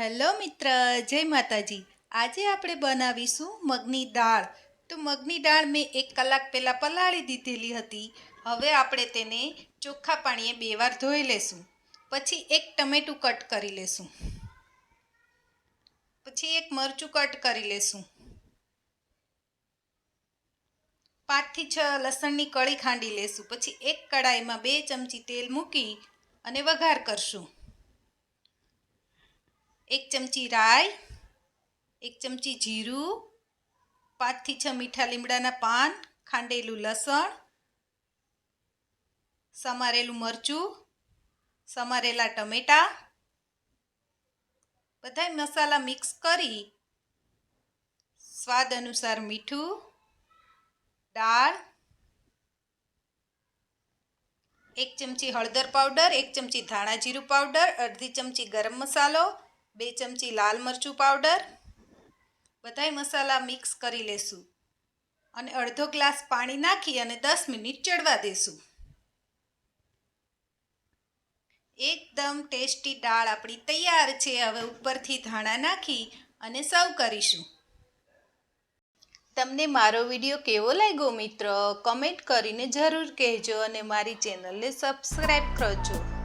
Hello મિત્ર, જય માતાજી. આજે આપણે બનાવીશું મગની દાળ. તો મગની દાળ મેં એક કલાક પહેલાં પલાળી દીધેલી હતી. હવે આપણે તેને ચોખ્ખા પાણીએ બે વાર ધોઈ લેશું. પછી એક ટમેટું કટ કરી લેશું. પછી એક મરચું કટ કરી લેશું. પાંચથી છ લસણની કળી ખાંડી લેશું. પછી એક કડાઈમાં બે ચમચી તેલ મૂકી અને વઘાર કરશું. એક ચમચી રાઈ, એક ચમચી જીરું, પાંચથી છ મીઠા લીમડાના પાન, ખાંડેલું લસણ, સમારેલું મરચું, સમારેલા ટમેટાં બધા મસાલા મિક્સ કરી સ્વાદ અનુસાર મીઠું, દાળ, એક ચમચી હળદર પાવડર, એક ચમચી ધાણા જીરું પાવડર, અડધી ચમચી ગરમ મસાલો બે ચમચી લાલ મરચું પાવડર બધાય મસાલા મિક્સ કરી લેશું. અને અડધો ગ્લાસ પાણી નાખી અને દસ મિનિટ ચડવા દેશું. એકદમ ટેસ્ટી દાળ આપણી તૈયાર છે. હવે ઉપરથી ધાણા નાખી અને સર્વ કરીશું. તમને મારો વીડિયો કેવો લાગ્યો મિત્ર? કમેન્ટ કરીને જરૂર કહેજો અને મારી ચેનલને સબસ્ક્રાઈબ કરજો.